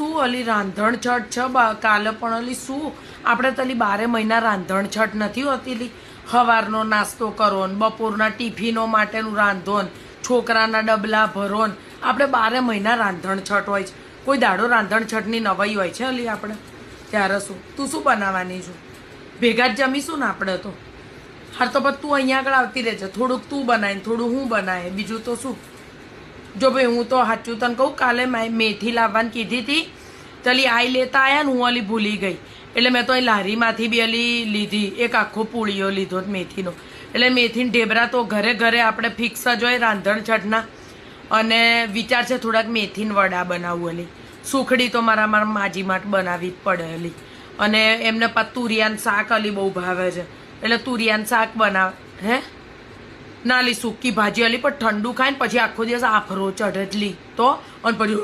શું અલી રાંધણ છઠ છે કાલે પણ અલી શું આપણે તલી બારે મહિના રાંધણ છઠ નથી હોતી લી સવારનો નાસ્તો કરો ને બપોરના ટિફિનો માટેનું રાંધો ને છોકરાના ડબલા ભરો ને આપણે બારે મહિના રાંધણ છઠ હોય છે. કોઈ દાડો રાંધણ છઠની નવાઈ હોય છે અલી આપણે. ત્યારે શું? તું શું બનાવવાની છું? ભેગા જ જમીશું ને આપણે તો. હાર તો પછી તું અહીંયા આગળ આવતી રહેજે. થોડુંક તું બનાય થોડું હું બનાય. બીજું તો શું? જો ભાઈ, હું તો સાચું તને કહું, કાલે મેથી લાવવાની કીધી હતી. ચલી આઈ લેતા આવ્યા ને હું અલી ભૂલી ગઈ. એટલે મેં તો અહીં લારીમાંથી બી અલી લીધી, એક આખો પૂળીઓ લીધો મેથીનો. એટલે મેથીને ઢેબરા તો ઘરે ઘરે આપણે ફિક્સ જ હોય રાંધણ છઠના અને વિચાર છે થોડાક મેથીન વડા બનાવવું અલી સુખડી તો મારા મારા માજી માટે બનાવવી જ પડે અલી અને એમને પા તુરિયાન શાક અલી બહુ ભાવે છે. એટલે તુરિયાન શાક બનાવે હે? ના લી સૂકી ભાજી આલી, પણ ઠંડુ ખાઈને પછી આખો દિવસ આફરો ચઢેટલી તો? અને પછી